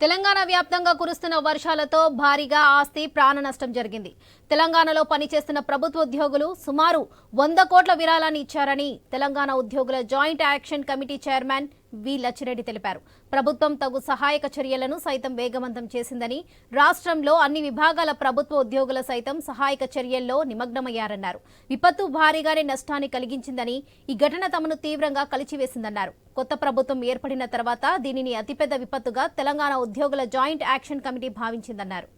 తెలంగాణ వ్యాప్తంగా కురుస్తున్న వర్షాలతో భారీగా ఆస్తి ప్రాణ నష్టం జరిగింది. తెలంగాణలో పనిచేస్తున్న ప్రభుత్వ ఉద్యోగులు సుమారు వంద కోట్ల విరాళాన్ని ఇచ్చారని తెలంగాణ ఉద్యోగుల joint action committee chairman V. Lachireddy తెలిపారు. ప్రభుత్వం తగు సహాయక చర్యలను సైతం వేగవంతం చేసిందని రాష్ట్రంలో అన్ని విభాగాల ప్రభుత్వ ఉద్యోగుల సైతం సహాయక చర్యల్లో నిమగ్నమయ్యారన్నారు. విపత్తు భారీగానే నష్టాన్ని కలిగించిందని ఈ ఘటన తమను తీవ్రంగా కలిచివేసిందన్నారు. కొత్త ప్రభుత్వం ఏర్పడిన తర్వాత దీనిని అతిపెద్ద విపత్తుగా తెలంగాణ ఉద్యోగుల జాయింట్ యాక్షన్ కమిటీ భావించిందన్నారు.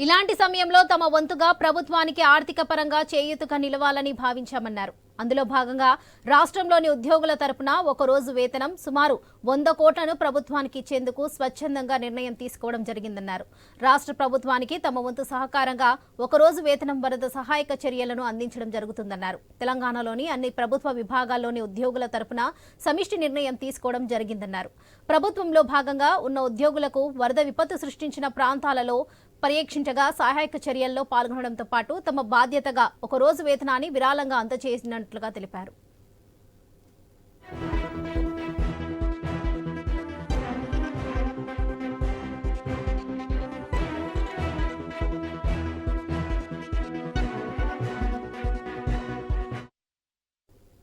ఇలాంటి సమయంలో తమ వంతుగా ప్రభుత్వానికి ఆర్థిక పరంగా చేయూతగా నిలవాలని భావించామన్నారు. అందులో భాగంగా రాష్ట్రంలోని ఉద్యోగుల తరపున ఒకరోజు వేతనం సుమారు వంద కోట్లను ప్రభుత్వానికి ఇచ్చేందుకు స్వచ్ఛందంగా నిర్ణయం తీసుకోవడం జరిగిందన్నారు. రాష్ట్ర ప్రభుత్వానికి తమ వంతు సహకారంగా ఒక రోజు వేతనం వరద సహాయక చర్యలను అందించడం జరుగుతుందన్నారు. తెలంగాణలోని అన్ని ప్రభుత్వ విభాగాల్లోని ఉద్యోగుల తరపున సమిష్టి నిర్ణయం తీసుకోవడం జరిగిందన్నారు. ప్రభుత్వంలో భాగంగా ఉన్న ఉద్యోగులకు వరద విపత్తు సృష్టించిన ప్రాంతాలలో పర్యవేక్షించగా సహాయక చర్యల్లో పాల్గొనడంతో పాటు తమ బాధ్యతగా ఒక రోజు వేతనాన్ని విరాళంగా అందజేసినట్లుగా తెలిపారు.